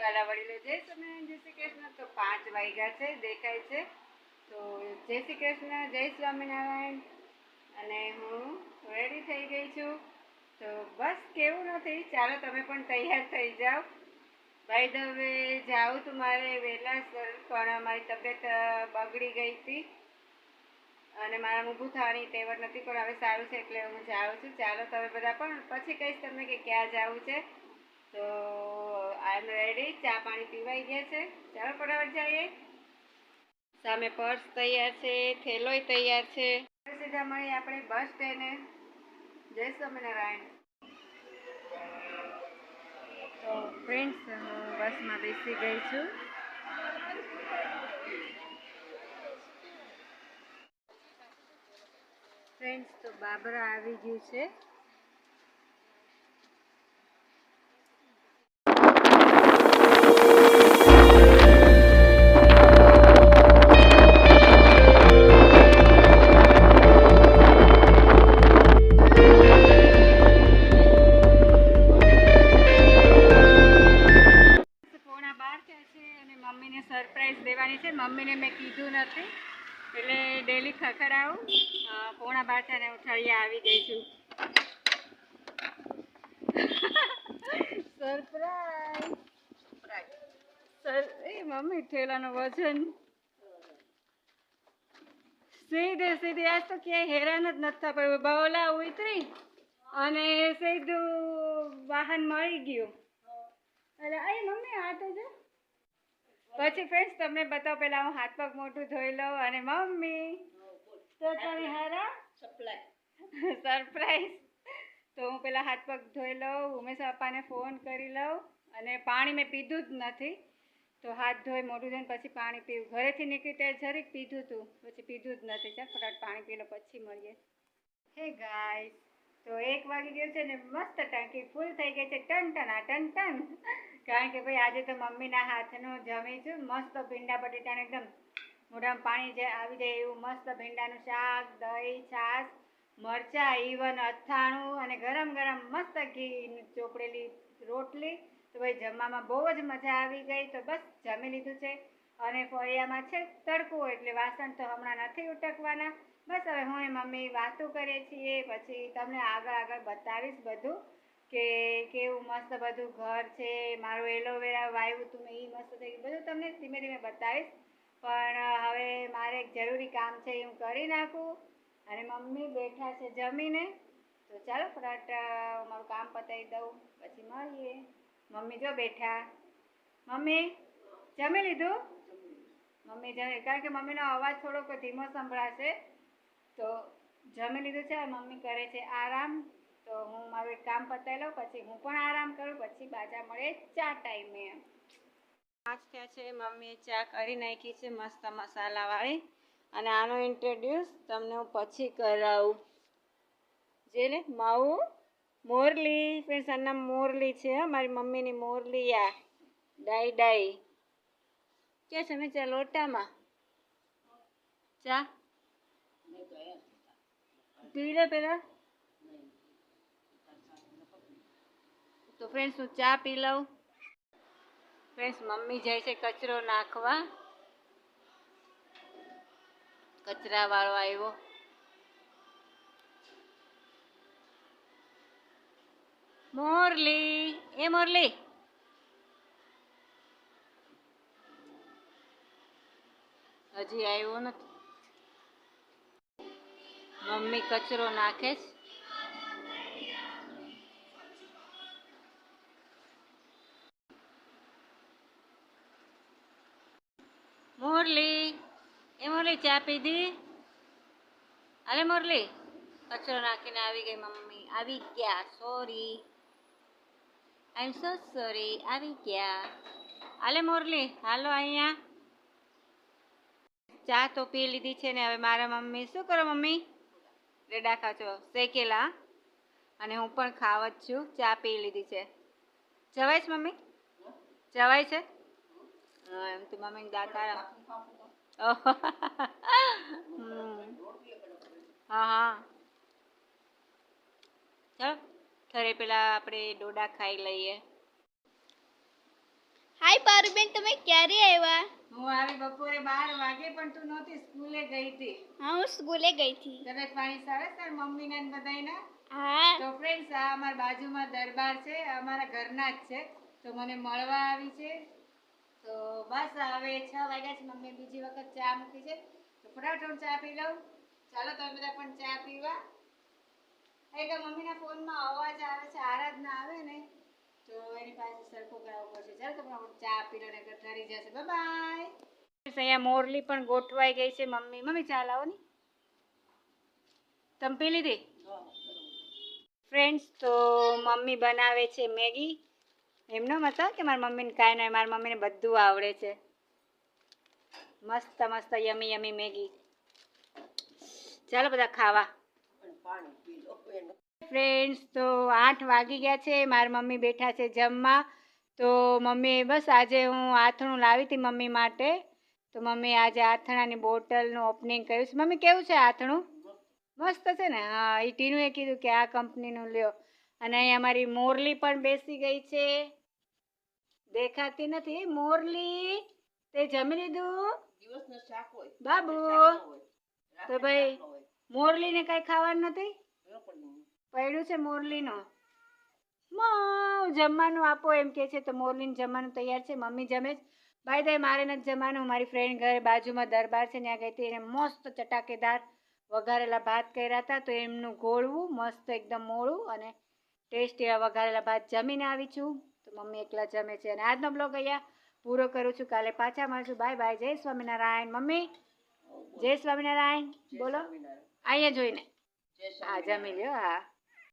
વાલા વડીલો, જય સ્વામિનારાયણ, જય શ્રી કૃષ્ણ. તો પાંચ વાગ્યા છે, દેખાય છે. તો જય શ્રી કૃષ્ણ, જય સ્વામિનારાયણ. અને હું રેડી થઈ ગઈ છું. તો બસ કેવું નથી, ચાલો તમે પણ તૈયાર થઈ જાઓ. ભાઈ દવે જાઉં તો મારે વહેલાસર પણ મારી તબિયત બગડી ગઈ હતી. અને મારા ઊભું થવાની તેવર નથી, પણ હવે સારું છે એટલે હું જાઉં છું. ચાલો તમે બધા પણ, પછી કહીશ તમને કે ક્યાં જવું છે. તો આઈ એમ રેડી ચા પાણી પીવાઈ ગયા છે. ચાલો ફટાફટ જઈએ સામે પર્સ તૈયાર છે, થેલોય તૈયાર છે. સીધા મળીએ આપણે બસ સ્ટેન્ડે જય સ્વામિનારાયણ. તો ફ્રેન્ડ્સ હું બસમાં બેસી ગઈ છું. ફ્રેન્ડ્સ તો બાબરા આવી ગયું છે. સરપ્રાઈઝ દેવાની છે. મમ્મીને મેં કીધું નથી. એટલે ડેલી ખખડાવું. પોણા બાર થયા ને હું ઠળિયા આવી ગઈ છું. સરપ્રાઈઝ. સર એ મમ્મી ઠેલાનું વજન. સીધે સીધી. આજ તો ક્યાંય હેરાન જ નથી થતા પડ્યું. બવલા ઉતરી અને સીધું વાહન મળી ગયું. એટલે અરે મમ્મી આ તો જો. પછી ફ્રેન્ડ્સ તમને બતાવો પહેલા હું હાથ પગ મોઢું ધોઈ લઉં અને મમ્મી તો તમે હારા સરપ્રાઈઝ તો હું પહેલા હાથ પગ ધોઈ લઉં ઉમેશ પપ્પાને ફોન કરી લઉં અને પાણી મેં પીધું જ નથી. તો હાથ ધોઈ મોઢું ધોઈને પછી પાણી પીવું. ઘરેથી નીકળી ત્યારે જરીક પીધું હતું પછી પીધું જ નથી. ચાલ ફટાફટ પાણી પી લો પછી મળીએ. હે ગાઈસ તો એક વાગી ગયો છે ને મસ્ત ટાંકી ફૂલ થઈ ગઈ છે. ટન ટના ટન ટન. કારણ કે ભાઈ આજે તો મમ્મીના હાથનું જમી છું. મસ્ત ભીંડા બટેટાને એકદમ મોઢામાં પાણી જે આવી જાય એવું મસ્ત ભીંડાનું શાક, દહીં, છાશ, મરચાં ઈવન અથાણું અને ગરમ ગરમ મસ્ત ઘી ચોપડેલી રોટલી. તો ભાઈ જમવામાં બહુ જ મજા આવી ગઈ. તો બસ જમી લીધું છે. અને ફળિયામાં છે, તડકો એટલે વાસણ તો હમણાં નથી ઉટકવાના. બસ હવે હું એ મમ્મી વાતો કરીએ છીએ, પછી તમને આગળ આગળ બતાવીશ બધું કે કેવું મસ્ત બધું ઘર છે, મારું એલોવેરા વાવ્યું હતું મેં એ મસ્ત થઈ ગયું. બધું તમને ધીમે ધીમે બતાવીશ. પણ હવે મારે એક જરૂરી કામ છે, એ હું કરી નાખું. અને મમ્મી બેઠા છે જમીને. તો ચાલો ફટાફટ મારું કામ પતાવી દઉં, પછી મળીએ. મમ્મી જો બેઠા. મમ્મી, જમી લીધું? મમ્મી જમે. કારણ કે મમ્મીનો અવાજ થોડોક ધીમો સંભળાશે. તો જમી લીધું છે મમ્મી કરે છે આરામ. તો હું મારું એક કામ પતાવી લઉં, પછી હું પણ આરામ કરું, પછી બાજા મળે ચા ટાઈમે. પાંચ થયા છે, મમ્મીએ ચા કરી નાખી છે, મસ્ત મસાલાવાળી અને આનો ઇન્ટ્રોડ્યુસ તમને હું પછી કરાવું. જે ને માવું મોરલી ફ્રેન્ડ્સ આનું મોરલી છે મારી મમ્મીની મોરલી આ ડાઈ ડાઈ ક્યાં છે મેં ચા લોટામાં? ચા? પી લે પેલા? તો ફ્રેન્ડ્સ હું ચા પી લઉં. ફ્રેન્ડ્સ મમ્મી જાય છે કચરો નાખવા. કચરા વાળો આવ્યો. મોરલી. એ મોરલી? હજી આવ્યો નથી. મમ્મી કચરો નાખે છે. મોરલી, એ મોરલી ચા પીધી અરે મોરલી. કચરો નાખીને આવી ગઈ મમ્મી. આવી ગયા. Sorry I M so sorry આવી ગયા. આલે મોરલી. હાલો અહીંયા. ચા તો પી લીધી છે ને હવે મારા મમ્મી, શું કરો મમ્મી? રેડા ખાવ છો, શેકેલા? અને હું પણ ખાવ જ છું, ચા પી લીધી છે. જવાય છે મમ્મી? જવાય છે? એમ તો મમ્મી દાતા. હા હા. ચાલો, ઘરે પેલા આપણે ડોડા ખાઈ લઈએ. હાય પારુબેન તમે ક્યારે આવ્યા? હું આવી બપોરે બાર વાગે પણ તું નહોતી સ્કૂલે ગઈ હતી. હા હું સ્કૂલે ગઈ હતી. તબિયત પાણી સરસ તાર મમ્મીના ને બધાયના? હા. તો ફ્રેન્ડ્સ આ અમારા બાજુમાં દરબાર છે અમારા ઘરના જ છે. તો મને મળવા આવી છે. તો બસ હવે છ વાગ્યા છે મમ્મી બીજી વખત ચા મૂકી છે. તો ફટાફટ હું ચા પી લઉં. ચાલો તમે બધા પણ ચા પીવા. એક મમ્મીના ફોનમાં અવાજ આવે છે આરાધના આવે ને. મોરલી પણ ગોઠવાઈ ગઈ છે મમ્મી. મમ્મી, ચા લાવો ને. પી લીધી? ફ્રેન્ડ્સ તો મમ્મી બનાવે છે મેગી. એમનો મતલબ કે મારી મમ્મીને કાંઈ નહીં, મારી મમ્મીને બધું આવડે છે. મસ્ત મસ્ત, યમી યમી મેગી. ચાલો બધા ખાવા. ફ્રેન્ડ્સ તો આઠ વાગી ગયા છે. મારા મમ્મી બેઠા છે જમવા. તો મમ્મી બસ આજે હું આથણું લાવી હતી મમ્મી માટે. તો મમ્મી આજે આથણાની બોટલનું ઓપનિંગ કર્યું છે. મમ્મી કેવું છે આથણું? મસ્ત છે ને? હા એ ટીનુએ કીધું કે આ કંપનીનું લ્યો. અને અહીંયા અમારી મોરલી પણ બેસી ગઈ છે. દેખાતી નથી. મોરલી તે જમી લીધું? બાબુ તો ભાઈ મોરલીને કઈ ખાવાનું નથી? પડ્યું છે મોરલીનું? મા જમવાનું આપો એમ કે છે તો મોરલીને જમવાનું તૈયાર છે મમ્મી જમે છે ભાઈ દાઈ મારે નથી જમવાનું મારી ફ્રેન્ડ ઘરે બાજુમાં દરબાર છે ત્યાં ગઈ હતી એને મસ્ત ચટાકેદાર વઘારેલા ભાત કર્યા હતા તો એમનું ગોળવું મસ્ત એકદમ મોળું અને ટેસ્ટી એવા વઘારેલા ભાત જમીને આવી છું. તો મમ્મી એકલા જમે છે અને આજનો બ્લોગ અહીંયા પૂરો કરું છું. કાલે પાછા મળશું. બાય બાય જય સ્વામિનારાયણ. મમ્મી જય સ્વામિનારાયણ. બોલો. અહીંયા જોઈને. હા જમી લ્યો. હા.